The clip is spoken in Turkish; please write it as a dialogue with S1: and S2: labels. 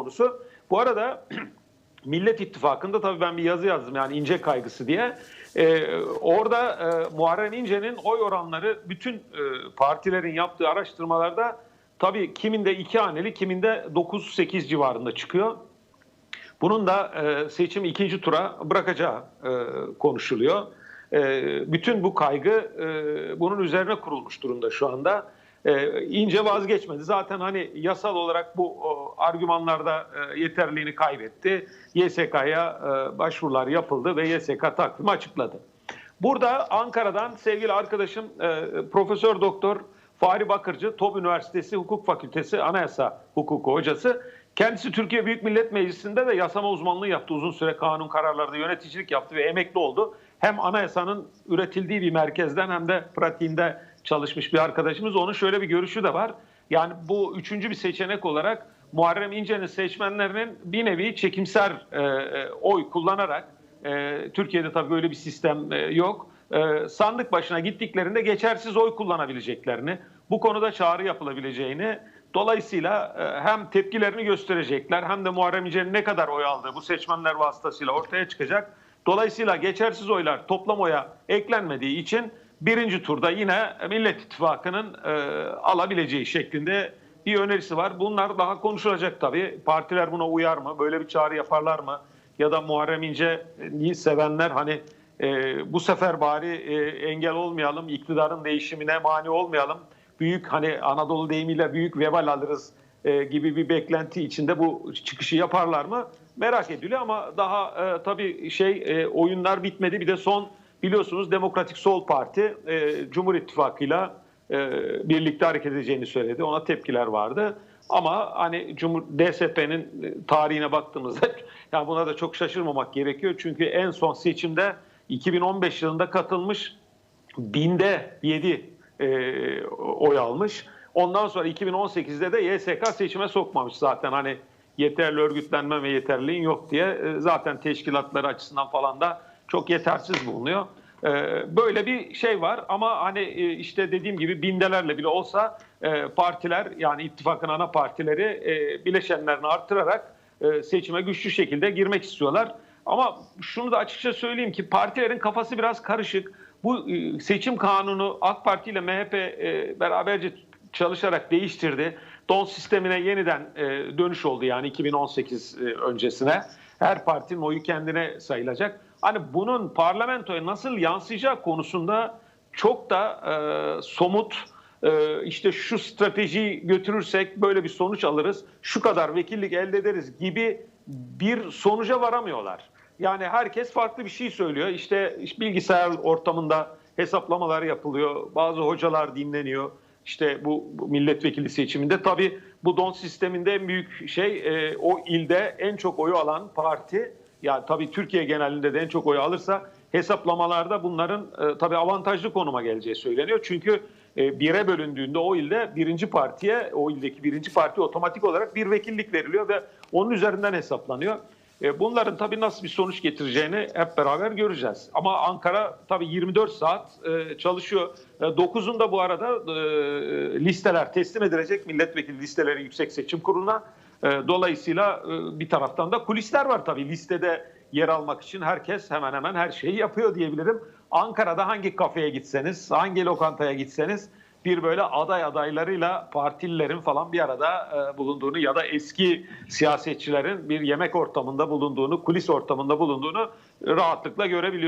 S1: konusu. Bu arada Millet İttifakı'nda tabii ben bir yazı yazdım yani ince kaygısı diye. Ee, orada e, Muharrem İnce'nin oy oranları bütün e, partilerin yaptığı araştırmalarda tabii kiminde iki haneli kiminde 9-8 civarında çıkıyor. Bunun da e, seçim ikinci tura bırakacağı e, konuşuluyor. E, bütün bu kaygı e, bunun üzerine kurulmuş durumda şu anda. E, ince vazgeçmedi. Zaten hani yasal olarak bu o, argümanlarda e, yeterliğini kaybetti. YSK'ya e, başvurular yapıldı ve YSK takvimi açıkladı. Burada Ankara'dan sevgili arkadaşım e, Profesör Doktor Fahri Bakırcı, TOB Üniversitesi Hukuk Fakültesi Anayasa Hukuku hocası. Kendisi Türkiye Büyük Millet Meclisi'nde de yasama uzmanlığı yaptı. Uzun süre kanun kararlarında yöneticilik yaptı ve emekli oldu. Hem anayasanın üretildiği bir merkezden hem de pratiğinde çalışmış bir arkadaşımız. Onun şöyle bir görüşü de var. Yani bu üçüncü bir seçenek olarak Muharrem İnce'nin seçmenlerinin bir nevi çekimser e, e, oy kullanarak e, Türkiye'de tabii böyle bir sistem e, yok. E, sandık başına gittiklerinde geçersiz oy kullanabileceklerini, bu konuda çağrı yapılabileceğini, dolayısıyla e, hem tepkilerini gösterecekler hem de Muharrem İnce'nin ne kadar oy aldığı bu seçmenler vasıtasıyla ortaya çıkacak. Dolayısıyla geçersiz oylar toplam oya eklenmediği için birinci turda yine Millet İttifakı'nın e, alabileceği şeklinde bir önerisi var. Bunlar daha konuşulacak tabii. Partiler buna uyar mı? Böyle bir çağrı yaparlar mı? Ya da Muharrem İnce'yi sevenler hani e, bu sefer bari e, engel olmayalım, iktidarın değişimine mani olmayalım. Büyük hani Anadolu deyimiyle büyük vebal alırız e, gibi bir beklenti içinde bu çıkışı yaparlar mı? Merak ediliyor ama daha e, tabii şey e, oyunlar bitmedi. Bir de son biliyorsunuz Demokratik Sol Parti e, Cumhur İttifakı'yla e, birlikte hareket edeceğini söyledi. Ona tepkiler vardı. Ama hani Cumhur DSP'nin tarihine baktığımızda yani buna da çok şaşırmamak gerekiyor. Çünkü en son seçimde 2015 yılında katılmış binde 7 e, oy almış. Ondan sonra 2018'de de YSK seçime sokmamış zaten hani yeterli örgütlenme ve yeterliğin yok diye e, zaten teşkilatları açısından falan da çok yetersiz bulunuyor. E, böyle bir şey var ama hani e, işte dediğim gibi bindelerle bile olsa e, partiler yani ittifakın ana partileri e, bileşenlerini arttırarak e, seçime güçlü şekilde girmek istiyorlar. Ama şunu da açıkça söyleyeyim ki partilerin kafası biraz karışık. Bu seçim kanunu AK Parti ile MHP beraberce çalışarak değiştirdi. Don sistemine yeniden dönüş oldu yani 2018 e, öncesine. Her partinin oyu kendine sayılacak. Hani bunun parlamentoya nasıl yansıyacağı konusunda çok da e, somut e, işte şu stratejiyi götürürsek böyle bir sonuç alırız, şu kadar vekillik elde ederiz gibi bir sonuca varamıyorlar. Yani herkes farklı bir şey söylüyor. İşte bilgisayar ortamında hesaplamalar yapılıyor. Bazı hocalar dinleniyor. İşte bu, milletvekili seçiminde tabii bu don sisteminde en büyük şey e, o ilde en çok oyu alan parti. Yani tabii Türkiye genelinde de en çok oyu alırsa hesaplamalarda bunların e, tabii avantajlı konuma geleceği söyleniyor. Çünkü e, bire bölündüğünde o ilde birinci partiye, o ildeki birinci parti otomatik olarak bir vekillik veriliyor ve onun üzerinden hesaplanıyor. E, bunların tabii nasıl bir sonuç getireceğini hep beraber göreceğiz. Ama Ankara tabii 24 saat e, çalışıyor. E, 9'unda bu arada e, listeler teslim edilecek. Milletvekili listeleri Yüksek Seçim Kurulu'na. E, dolayısıyla e, bir taraftan da kulisler var tabii. Listede yer almak için herkes hemen hemen her şeyi yapıyor diyebilirim. Ankara'da hangi kafeye gitseniz, hangi lokantaya gitseniz bir böyle aday adaylarıyla partililerin falan bir arada e, bulunduğunu ya da eski siyasetçilerin bir yemek ortamında bulunduğunu, kulis ortamında bulunduğunu rahatlıkla görebiliyoruz.